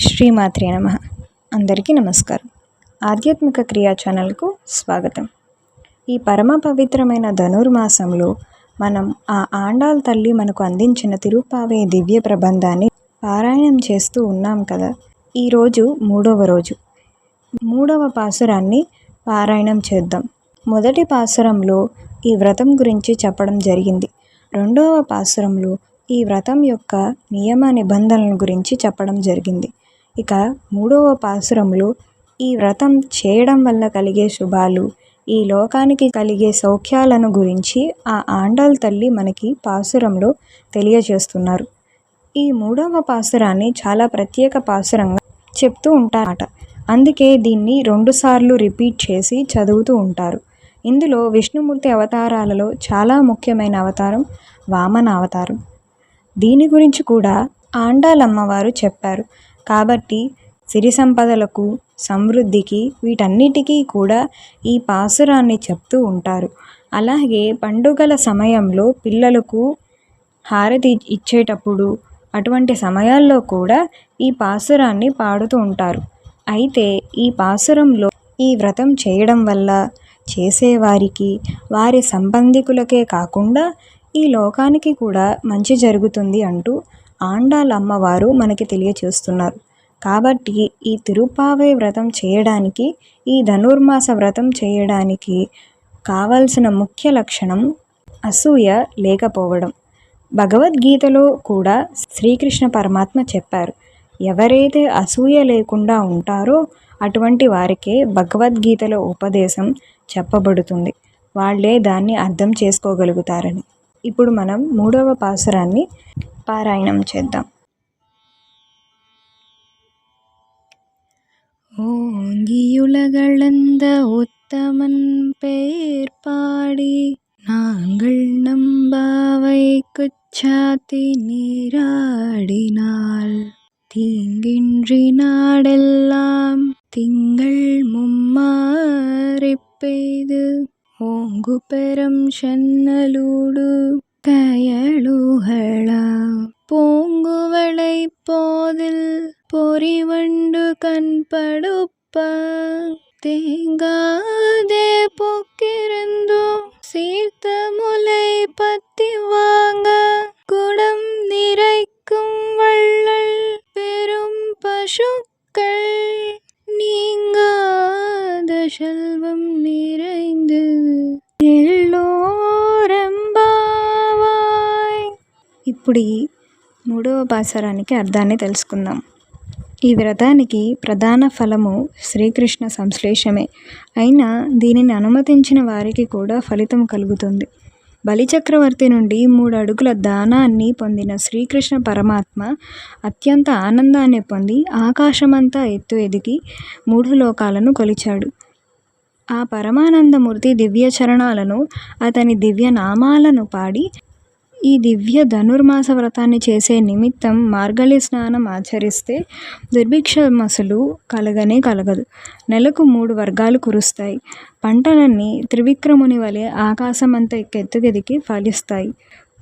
శ్రీమాత్రే నమ. అందరికీ నమస్కారం. ఆధ్యాత్మిక క్రియా ఛానల్కు స్వాగతం. ఈ పరమ పవిత్రమైన ధనుర్మాసంలో మనం ఆ ఆండాల్ తల్లి మనకు అందించిన తిరుపావే దివ్య ప్రబంధాన్ని పారాయణం చేస్తూ ఉన్నాం కదా. ఈరోజు మూడవ రోజు. మూడవ పాసురాన్ని పారాయణం చేద్దాం. మొదటి పాసురంలో ఈ వ్రతం గురించి చెప్పడం జరిగింది. రెండవ పాసురంలో ఈ వ్రతం యొక్క నియమ నిబంధనల గురించి చెప్పడం జరిగింది. ఇక మూడవ పాసురంలో ఈ వ్రతం చేయడం వల్ల కలిగే శుభాలు ఈ లోకానికి కలిగే సౌఖ్యాలను గురించి ఆ ఆండాల్ తల్లి మనకి పాసురంలో తెలియజేస్తున్నారు. ఈ మూడవ పాసురాన్ని చాలా ప్రత్యేక పాసురంగా చెప్తూ ఉంటారట అందుకే దీన్ని రెండుసార్లు రిపీట్ చేసి చదువుతూ ఉంటారు. ఇందులో విష్ణుమూర్తి అవతారాలలో చాలా ముఖ్యమైన అవతారం వామన అవతారం. దీని గురించి కూడా ఆండాలమ్మవారు చెప్పారు. కాబట్టి సిరి సంపదలకు సమృద్ధికి వీటన్నిటికీ కూడా ఈ పాసురాన్ని చెప్తూ ఉంటారు. అలాగే పండుగల సమయంలో పిల్లలకు హారతి ఇచ్చేటప్పుడు అటువంటి సమయాల్లో కూడా ఈ పాసురాన్ని పాడుతూ ఉంటారు. అయితే ఈ పాసురంలో ఈ వ్రతం చేయడం వల్ల చేసేవారికి వారి సంబంధికులకే కాకుండా ఈ లోకానికి కూడా మంచి జరుగుతుంది అంటూ ఆండాల అమ్మవారు మనకి తెలియచేస్తున్నారు. కాబట్టి ఈ తిరుపావై వ్రతం చేయడానికి ఈ ధనుర్మాస వ్రతం చేయడానికి కావాల్సిన ముఖ్య లక్షణం అసూయ లేకపోవడం. భగవద్గీతలో కూడా శ్రీకృష్ణ పరమాత్మ చెప్పారు ఎవరైతే అసూయ లేకుండా ఉంటారో అటువంటి వారికే భగవద్గీతలో ఉపదేశం చెప్పబడుతుంది. వాళ్ళే దాన్ని అర్థం చేసుకోగలుగుతారని. ఇప్పుడు మనం మూడవ పాసురాన్ని పారాయణం చేద్దాం ஓங்கியுலகளந்த உத்தமன் பெயர் பாடி நாங்கள் நம்பாவை குச்சாத்தி நீராடினாள் தீங்கின்றி நாடெல்லாம் திங்கள் மும்மாறி பெய்து ಓಂಗು ಪರಂ ಶನ್ನಲೂಡು കയളുകള പൂങ്കുവളൈ പോതിൽ പൊറിവണ്ടു കൺപടുപ്പ തേങ്കാതെ പൊക്കിരുന്നു സീർത്ത മുലൈ പത്തി വാങ്ങ കുടം നിറയ്ക്കും വള്ളൽ പെരും പശുക്കൾ നീങ്കാത ശൽവം നിര ఇప్పుడు ఈ మూడవ పాసరానికి అర్థాన్ని తెలుసుకుందాం. ఈ వ్రతానికి ప్రధాన ఫలము శ్రీకృష్ణ సంశ్లేషమే. అయినా దీనిని అనుమతించిన వారికి కూడా ఫలితం కలుగుతుంది. బలిచక్రవర్తి నుండి మూడు అడుగుల దానాన్ని పొందిన శ్రీకృష్ణ పరమాత్మ అత్యంత ఆనందాన్ని పొంది ఆకాశమంతా ఎత్తు ఎదిగి మూడు లోకాలను కొలిచాడు. ఆ పరమానందమూర్తి దివ్య చరణాలను అతని దివ్య నామాలను పాడి ఈ దివ్య ధనుర్మాస వ్రతాన్ని చేసే నిమిత్తం మార్గళి స్నానం ఆచరిస్తే దుర్భిక్షమసలు కలగనే కలగదు. నెలకు మూడు వర్గాలు కురుస్తాయి. పంటలన్నీ త్రివిక్రముని వలె ఆకాశమంత ఎత్తుగెదికి ఫలిస్తాయి.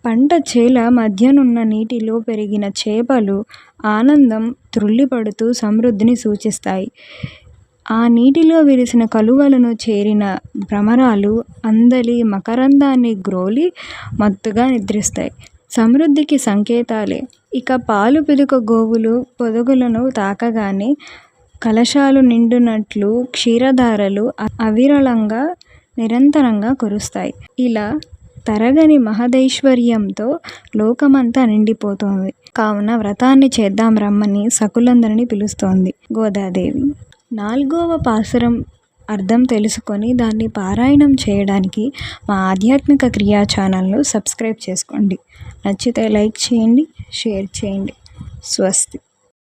పంట చేల మధ్యనున్న నీటిలో పెరిగిన చేపలు ఆనందం త్రుళ్ళిపడుతూ సమృద్ధిని సూచిస్తాయి. ఆ నీటిలో విరిసిన కలువలను చేరిన భ్రమరాలు అందలి మకరందాన్ని గ్రోలి మత్తుగా నిద్రిస్తాయి. సమృద్ధికి సంకేతాలే. ఇక పాలు పిదుక గోవులు పొదుగులను తాకగానే కలశాలు నిండునట్లు క్షీరధారలు అవిరళంగా నిరంతరంగా కురుస్తాయి. ఇలా తరగని మహదైశ్వర్యంతో లోకమంతా నిండిపోతోంది. కావున వ్రతాన్ని చేద్దాం రమ్మని సకులందరినీ పిలుస్తోంది గోదాదేవి. నాలుగవ పాసురం అర్థం తెలుసుకొని దాన్ని పారాయణం చేయడానికి మా ఆధ్యాత్మిక క్రియా ఛానల్ను సబ్స్క్రైబ్ చేసుకోండి. నచ్చితే లైక్ చేయండి షేర్ చేయండి. స్వస్తి.